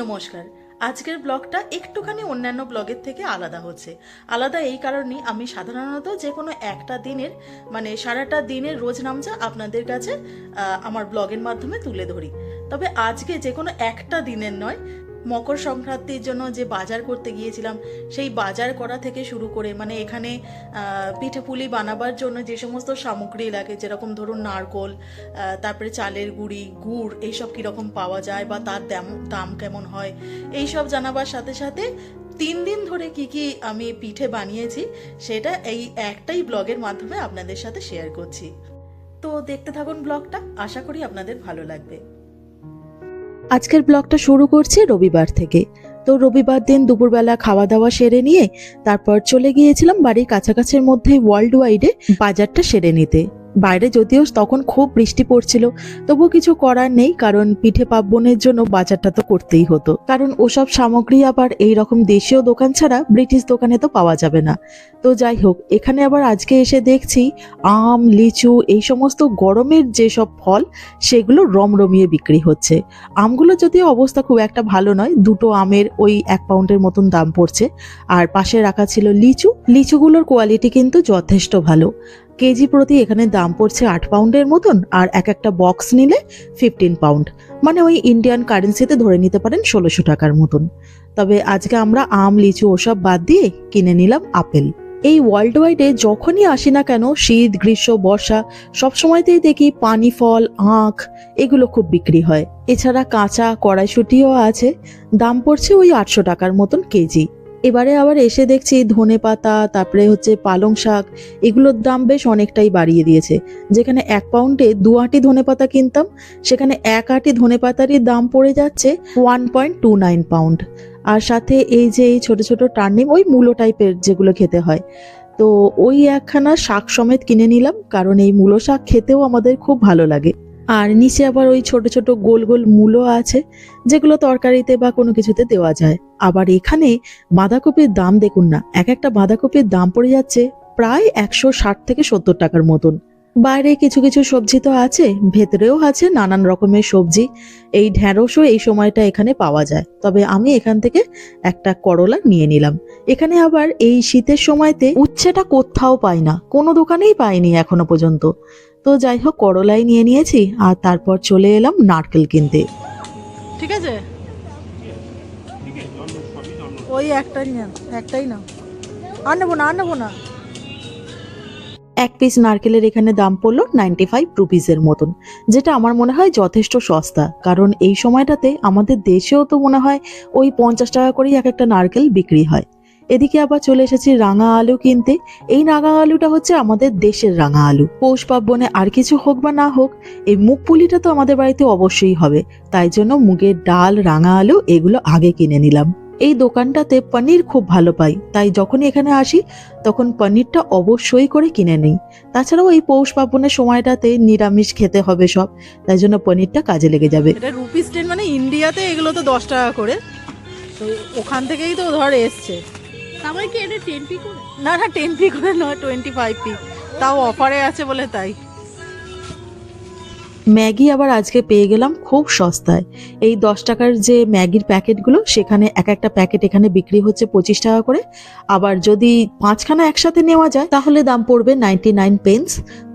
নমস্কার। আজকের ব্লগটা একটুখানি অন্যান্য ব্লগের থেকে আলাদা হচ্ছে। আলাদা এই কারণে আমি সাধারণত যে কোনো একটা দিনের মানে সারাটা দিনের রোজ নামচা আপনাদের কাছে আমার ব্লগের মাধ্যমে তুলে ধরি। তবে আজকে যে কোনো একটা দিনের নয় মকর সংক্রান্তির জন্য যে বাজার করতে গিয়েছিলাম, সেই বাজার করা থেকে শুরু করে মানে এখানে পিঠেপুলি বানাবার জন্য যে সমস্ত সামগ্রী লাগে, যেরকম ধরুন নারকোল তারপরে চালের গুঁড়ি, গুড়, এইসব কীরকম পাওয়া যায় বা তার দাম কেমন হয়, এইসব জানাবার সাথে সাথে তিন দিন ধরে কি কি আমি পিঠে বানিয়েছি, সেটা এই একটাই ব্লগের মাধ্যমে আপনাদের সাথে শেয়ার করছি। তো দেখতে থাকুন ব্লগটা, আশা করি আপনাদের ভালো লাগবে। আজকের ব্লগটা শুরু করছি রবিবার থেকে। তো রবিবার দিন দুপুরবেলা খাওয়া দাওয়া সেরে নিয়ে তারপর চলে গিয়েছিলাম বাড়ির কাছাকাছির মধ্যে ওয়ার্ল্ড ওয়াইডে বাজারটা সেরে নিতে। বাইরে যদিও তখন খুব বৃষ্টি পড়ছিল তবু কিছু করার নেই, কারণ পিঠে পার্বণের জন্য বাজারটা তো করতেই হতো। কারণ ওসব সামগ্রী আবার এই রকম দেশীয় দোকান ছাড়া ব্রিটিশ দোকানে তো পাওয়া যাবে না। তো যাই হোক, এখানে আবার আজকে এসে দেখছি আম, লিচু, এই সমস্ত গরমের যেসব ফল, সেগুলো রমরমিয়ে বিক্রি হচ্ছে। আমগুলো যদিও অবস্থা খুব একটা ভালো নয়, দুটো আমের ওই এক পাউন্ডের মতন দাম পড়ছে। আর পাশে রাখা ছিল লিচু, লিচুগুলোর কোয়ালিটি কিন্তু যথেষ্ট ভালো। কেজি প্রতি এখানে দাম পড়ছে আট পাউন্ডের মতন, আর এক একটা বক্স নিলে ফিফটিন পাউন্ড মানে ওই ইন্ডিয়ান কারেন্সিতে ধরে নিতে পারেন ষোলোশো টাকার মতন। তবে আজকে আমরা আম, লিচু ওসব বাদ দিয়ে কিনে নিলাম আপেল। এই ওয়ার্ল্ড ওয়াইডে যখনই আসি না কেন, শীত, গ্রীষ্ম, বর্ষা, সবসময়তেই দেখি পানি, ফল, আখ, এগুলো খুব বিক্রি হয়। এছাড়া কাঁচা কড়াইশুটিও আছে। দাম পড়ছে ওই আটশো টাকার মতন কেজি। এবারে আবার এসে দেখছি ধনে পাতা, তারপরে হচ্ছে পালং শাক, এগুলোর দাম বেশ অনেকটাই বাড়িয়ে দিয়েছে। যেখানে এক পাউন্ডে দু আটি ধনে পাতা কিনতাম, সেখানে এক আটি ধনে পাতারই দাম পড়ে যাচ্ছে one point two nine pound আর সাথে এই যে এই ছোট ছোট টার্নিং ওই মূলো টাইপের যেগুলো খেতে হয়। তো ওই একখানা শাক সমেত কিনে নিলাম, কারণ এই মূলো শাক খেতেও আমাদের খুব ভালো লাগে। আর নিচে আবার ওই ছোট ছোট গোল গোল মূলো আছে, যেগুলো তরকারিতে বা কোনো কিছুতে দেওয়া যায়। আবার এখানে বাঁধাকপির দাম দেখুন না, এক একটা বাঁধাকপির দাম পড়ে যাচ্ছে প্রায় একশো ষাট থেকে সত্তর টাকার মতন। বাইরে কিছু কিছু সবজি তো আছে, ভেতরেও আছে নানান রকমের সবজি। এই ঢ্যাঁড়সও এই সময়টা এখানে পাওয়া যায়। তবে আমি এখান থেকে একটা করলা নিয়ে নিলাম। এখানে আবার এই শীতের সময়তে উচ্ছেটা কোথাও পাই না, কোনো দোকানেই পাইনি এখনও পর্যন্ত। তো যাই হোক করলাই নিয়ে নিয়েছি আর তারপর চলে এলাম নারকেল কিনতে। ঠিক আছে? ওই একটাই না একটাই না আর নেব না আর নেব না। এক পিস নারকেলের এখানে দাম পড়ল নাইনটি ফাইভ রুপিসের মতন যেটা আমার মনে হয় যথেষ্ট সস্তা কারণ এই সময়টাতে আমাদের দেশেও তো মনে হয় ওই পঞ্চাশ টাকা করেই এক একটা নারকেল বিক্রি হয়। এদিকে আবার চলে এসেছি রাঙা আলু কিনতে। এই রাঙা আলুটা হচ্ছে আমাদের দেশের রাঙা আলু। পৌষ পার্বণে আর কিছু হোক বা না হোক, এই মুগ পুলিটা তো আমাদের বাড়িতে অবশ্যই হবে। তাই জন্য মুগের ডাল, রাঙা আলু এগুলো আগে কিনে নিলাম। এই দোকানটাতে পনির খুব ভালো পাই। তাই যখনই এখানে আসি, তখন পনিরটা অবশ্যই করে কিনে নিই। তাছাড়াও এই পৌষ পার্বণের সময়টাতে নিরামিষ খেতে হবে সব। তাই জন্য পনিরটা কাজে লেগে যাবে। এটা রুপিস টেন মানে ইন্ডিয়াতে এগুলো তো দশ টাকা করে। তো ওখান থেকেই তো ধর এসছে। সবাই কি এটা টেন পি করে? না না টেন পি করে নয় টোয়েন্টি ফাইভ পি তাও অফারে আছে বলে তাই। ম্যাগি আবার আজকে পেয়ে গেলাম খুব সস্তায়। এই দশ টাকার যে ম্যাগির প্যাকেটগুলো সেখানে এক একটা প্যাকেট এখানে বিক্রি হচ্ছে পঁচিশ টাকা করে। আবার যদি পাঁচখানা একসাথে নেওয়া যায় তাহলে দাম পড়বে নাইনটি নাইন পেন্স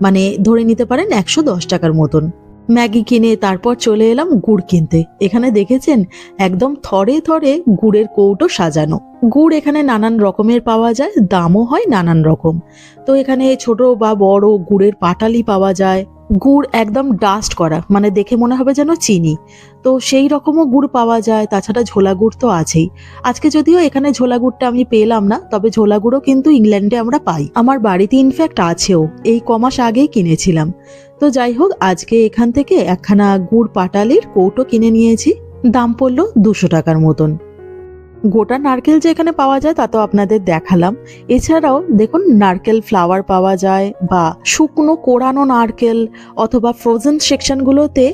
মানে ধরে নিতে পারেন একশো দশ টাকার মতন। ম্যাগি কিনে তারপর চলে এলাম গুড় কিনতে। এখানে দেখেছেন একদম থরে থরে গুড়ের কৌটো সাজানো। গুড় এখানে নানান রকমের পাওয়া যায়, দামও হয় নানান রকম। তো এখানে ছোট বা বড় গুড়ের পাটালি পাওয়া যায়। গুড় একদম ডাস্ট করা মানে দেখে মনে হবে যেন চিনি। তো সেই রকমও গুড় পাওয়া যায়, তাছাড়া ঝোলা গুড় তো আছেই। আজকে যদিও এখানে ঝোলা গুড়টা আমি পেলাম না, তবে ঝোলা গুড়ও কিন্তু ইংল্যান্ডে আমরা পাই। আমার বাড়িতে ইনফ্যাক্ট আছেও, এই কমাস আগেই কিনেছিলাম। তো যাই হোক, আজকে এখান থেকে একখানা গুড় পাটালির কৌটো কিনে নিয়েছি। দাম পড়ল দুশো টাকার মতন। গোটা নারকেল যে এখানে পাওয়া যায়, তা তো আপনাদের দেখালাম। এছাড়াও দেখুন, নারকেল ফ্লাওয়ার পাওয়া যায় বা শুকনো কোড়ানো নারকেল অথবা ফ্রোজেন সেকশনগুলোতে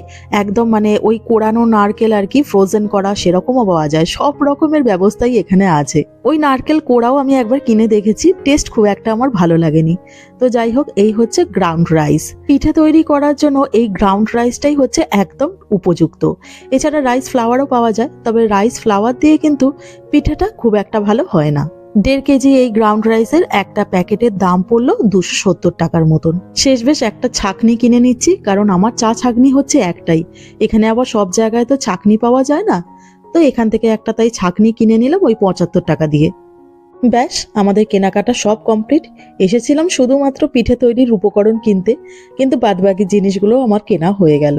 একদম মানে ওই কোড়ানো নারকেল আর কি ফ্রোজেন করা সেরকমও পাওয়া যায়। সব রকমের ব্যবস্থাই এখানে আছে। ওই নারকেল কোড়াও আমি একবার কিনে দেখেছি টেস্ট খুব একটা আমার ভালো লাগেনি। তো যাই হোক, এই হচ্ছে গ্রাউন্ড রাইস পিঠে তৈরি করার জন্য এই গ্রাউন্ড রাইসটাই হচ্ছে একদম উপযুক্ত। এছাড়া রাইস ফ্লাওয়ারও পাওয়া যায়, তবে রাইস ফ্লাওয়ার দিয়ে কিন্তু পিঠেটা খুব একটা ভালো হয় না। দেড় কেজি এই গ্রাউন্ড রাইসের একটা প্যাকেটের দাম পড়ল দুশো সত্তর টাকার মতন। শেষ বেশ একটা ছাকনি কিনে নিচ্ছি, কারণ আমার চা ছাকনি হচ্ছে একটাই। এখানে আবার সব জায়গায় তো ছাকনি পাওয়া যায় না। তো এখান থেকে একটা তাই ছাকনি কিনে নিলাম ওই পঁচাত্তর টাকা দিয়ে। ব্যাস, আমাদের কেনাকাটা সব কমপ্লিট এসেছিলাম শুধুমাত্র পিঠে তৈরির উপকরণ কিনতে, কিন্তু বাদবাকি জিনিসগুলো আমার কেনা হয়ে গেল।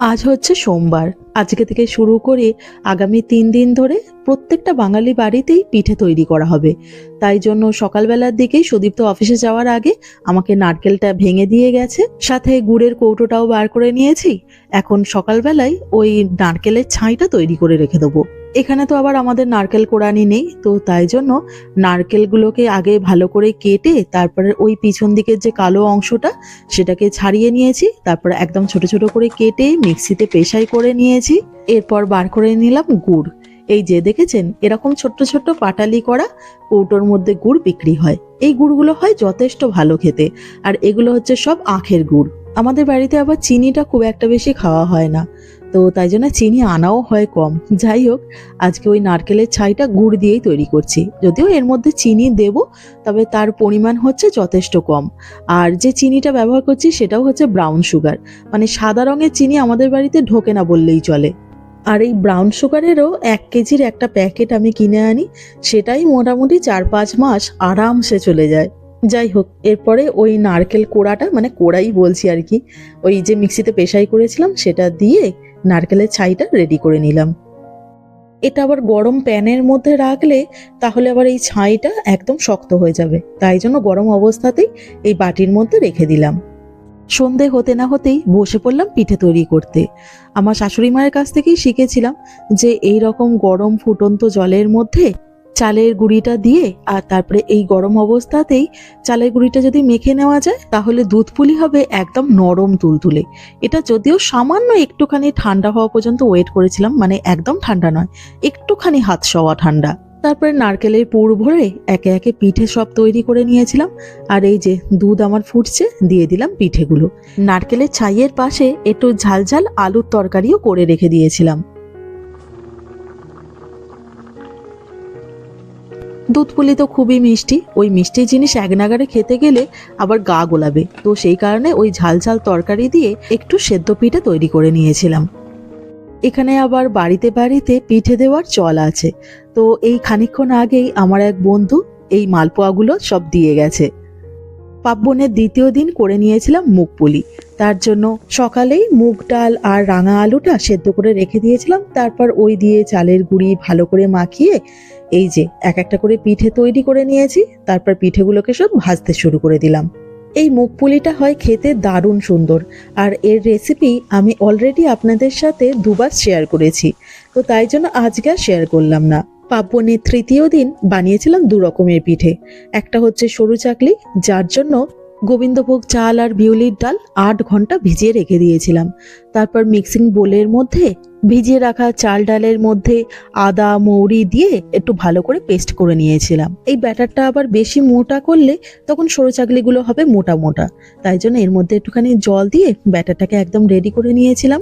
আজ হচ্ছে সোমবার। আজকে থেকে শুরু করে আগামী তিন দিন ধরে প্রত্যেকটা বাঙালি বাড়িতেই পিঠে তৈরি করা হবে। তাই জন্য সকালবেলার দিকেই সুদীপ্ত অফিসে যাওয়ার আগে আমাকে নারকেলটা ভেঙে দিয়ে গেছে, সাথে গুড়ের কৌটোটাও বার করে নিয়েছি। এখন সকালবেলায় ওই নারকেলের ছাইটা তৈরি করে রেখে দেবো। এখানে তো আবার আমাদের নারকেল কোড়ানি নেই, তো তাই জন্য নারকেলগুলোকে আগে ভালো করে কেটে তারপরে ওই পিছন দিকের যে কালো অংশটা সেটাকে ছাড়িয়ে নিয়েছি, তারপর একদম ছোট ছোট করে কেটে মিক্সিতে পেশাই করে নিয়েছি, এরপর বার করে নিলাম গুড়। এই যে দেখেছেন, এরকম ছোট্ট ছোট্ট পাটালি করা কৌটোর মধ্যে গুড় বিক্রি হয়। এই গুড়গুলো হয় যথেষ্ট ভালো খেতে, আর এগুলো হচ্ছে সব আখের গুড়। আমাদের বাড়িতে আবার চিনিটা খুব একটা বেশি খাওয়া হয় না। তো তাই জন্য চিনি আনাও হয় কম। যাই হোক, আজকে ওই নারকেলের ছাইটা গুড় দিয়েই তৈরি করছি। যদিও এর মধ্যে চিনি দেব, তবে তার পরিমাণ হচ্ছে যথেষ্ট কম। আর যে চিনিটা ব্যবহার করছি সেটাও হচ্ছে ব্রাউন সুগার। মানে সাদা রঙের চিনি আমাদের বাড়িতে ঢোকে না বললেই চলে। আর এই ব্রাউন সুগারেরও এক কেজির একটা প্যাকেট আমি কিনে আনি, সেটাই মোটামুটি চার পাঁচ মাস আরামসে চলে যায়। যাই হোক, এরপরে ওই নারকেল কোড়াটা মানে কোড়াই বলছি আর কি, ওই যে মিক্সিতে পেশাই করেছিলাম, সেটা দিয়ে নারকেলের ছাইটা রেডি করে নিলাম। এটা আবার গরম প্যানের মধ্যে রাখলে তাহলে আবার এই ছাইটা একদম শক্ত হয়ে যাবে। তাই জন্য গরম অবস্থাতেই এই বাটির মধ্যে রেখে দিলাম। সন্ধে হতে না হতেই বসে পড়লাম পিঠে তৈরি করতে। আমার শাশুড়ি মায়ের কাছ থেকেই শিখেছিলাম যে এই রকম গরম ফুটন্ত জলের মধ্যে চালের গুঁড়িটা দিয়ে আর তারপরে এই গরম অবস্থাতেই চালের গুঁড়িটা যদি মেখে নেওয়া যায়, তাহলে দুধ পুলি হবে একদম নরম তুলতুলে। এটা যদিও সামান্য একটুখানি ঠান্ডা হওয়া পর্যন্ত ওয়েট করেছিলাম মানে একদম ঠান্ডা নয়, একটুখানি হাত সওয়া ঠান্ডা। তারপরে নারকেলের পুর ভরে একে একে পিঠে সব তৈরি করে নিয়েছিলাম, আর এই যে দুধ আমার ফুটছে, দিয়ে দিলাম পিঠেগুলো। নারকেলের ছাইয়ের পাশে একটু ঝালঝাল আলুর তরকারিও করে রেখে দিয়েছিলাম। দুধ পুলি তো খুবই মিষ্টি। ওই মিষ্টি জিনিস এক নাগারে খেতে গেলে আবার গা গোলাবে। তো সেই কারণে ওই ঝাল ঝাল তরকারি দিয়ে একটু সেদ্ধ পিঠে তৈরি করে নিয়েছিলাম। এখানে আবার বাড়িতে বাড়িতে পিঠে দেওয়ার চল আছে। তো এই খানিকক্ষণ আগেই আমার এক বন্ধু এই মালপোয়াগুলো সব দিয়ে গেছে। পাব্বনের দ্বিতীয় দিন করে নিয়েছিলাম মুগ পুলি। তার জন্য সকালেই মুগ ডাল আর রাঙা আলুটা সেদ্ধ করে রেখে দিয়েছিলাম। তারপর ওই দিয়ে চালের গুঁড়ি ভালো করে মাখিয়ে এই যে এক একটা করে পিঠে তৈরি করে নিয়েছি। তারপর পিঠেগুলোকে সব ভাজতে শুরু করে দিলাম। এই মুগ পুলিটা হয় খেতে দারুণ সুন্দর। আর এর রেসিপি আমি অলরেডি আপনাদের সাথে দুবার শেয়ার করেছি। তো তাই জন্য আজকে শেয়ার করলাম না। পার্বণের তৃতীয় দিন বানিয়েছিলাম দু রকমের পিঠে। একটা হচ্ছে সরু চাকলি, যার জন্য গোবিন্দভোগ চাল আর বিউলির ডাল আট ঘণ্টা ভিজিয়ে রেখে দিয়েছিলাম। তারপর মিক্সিং বোলের মধ্যে ভিজিয়ে রাখা চাল ডালের মধ্যে আদা, মৌরি দিয়ে একটু ভালো করে পেস্ট করে নিয়েছিলাম। এই ব্যাটারটা আবার বেশি মোটা করলে তখন সরু চাকলিগুলো হবে মোটা মোটা। তাই জন্য এর মধ্যে একটুখানি জল দিয়ে ব্যাটারটাকে একদম রেডি করে নিয়েছিলাম।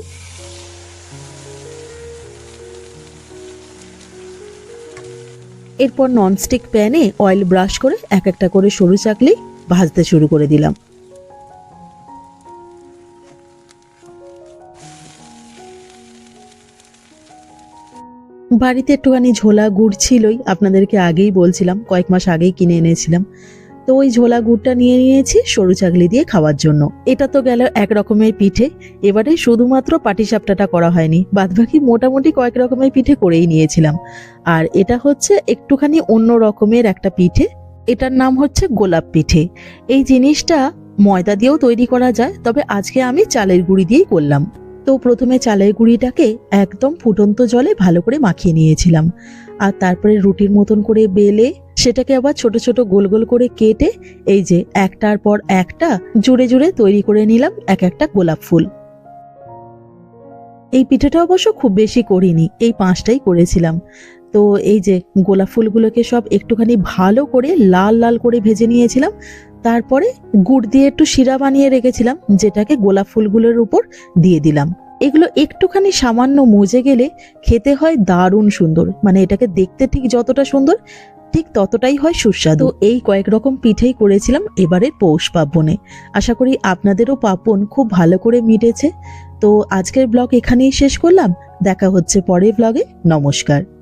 এরপর ননস্টিক প্যানে অয়েল ব্রাশ করে এক একটা করে সরু চাকলি ভাজতে শুরু করে দিলাম। বাড়িতে একটুখানি ঝোলা গুড় ছিলই, আপনাদেরকে আগেই বলছিলাম, কয়েক মাস আগেই কিনে এনেছিলাম। তো ওই ঝোলা গুড়টা নিয়ে নিয়েছি সরু চাকলি দিয়ে খাওয়ার জন্য। এটা তো গেল এক রকমের পিঠে, এবারে শুধুমাত্র পাটিসাপটাটা করা হয়নি, বাদবাকি মোটামুটি কয়েক রকমের পিঠে করেই নিয়েছিলাম। আর এটা হচ্ছে একটুখানি অন্য রকমের একটা পিঠে এটার নাম হচ্ছে গোলাপ পিঠে। এই জিনিসটা ময়দা দিয়েও তৈরি করা যায়, তবে আজকে আমি চালের গুঁড়ি দিয়েই করলাম। তো প্রথমে চালের গুঁড়িটাকে একদম ফুটন্ত জলে ভালো করে মাখিয়ে নিয়েছিলাম। আর তারপরে রুটির মতন করে বেলে সেটাকে আবার ছোট ছোট গোল গোল করে কেটে এই যে একটার পর একটা জুড়ে জুড়ে তৈরি করে নিলাম এক একটা গোলাপ ফুল। এই পিঠেটা অবশ্য খুব বেশি করিনি, এই পাঁচটাই করেছিলাম। তো এই যে গোলাপ ফুলগুলোকে সব একটুখানি ভালো করে লাল লাল করে ভেজে নিয়েছিলাম। তারপরে গুড় দিয়ে একটু শিরা বানিয়ে রেখেছিলাম, যেটাকে গোলাপ ফুলগুলোর উপর দিয়ে দিলাম। এগুলো একটুখানি সামান্য মজে গেলে খেতে হয় দারুণ সুন্দর। মানে এটাকে দেখতে ঠিক যতটা সুন্দর, ঠিক ততটাই হয় সুস্বাদু। এই কয়েক রকম পিঠেই করেছিলাম এবারে পৌষ পার্বণে। আশা করি আপনাদেরও পার্বণ খুব ভালো করে মিটেছে। তো আজকের ব্লগ এখানেই শেষ করলাম। দেখা হচ্ছে পরের ব্লগে। নমস্কার।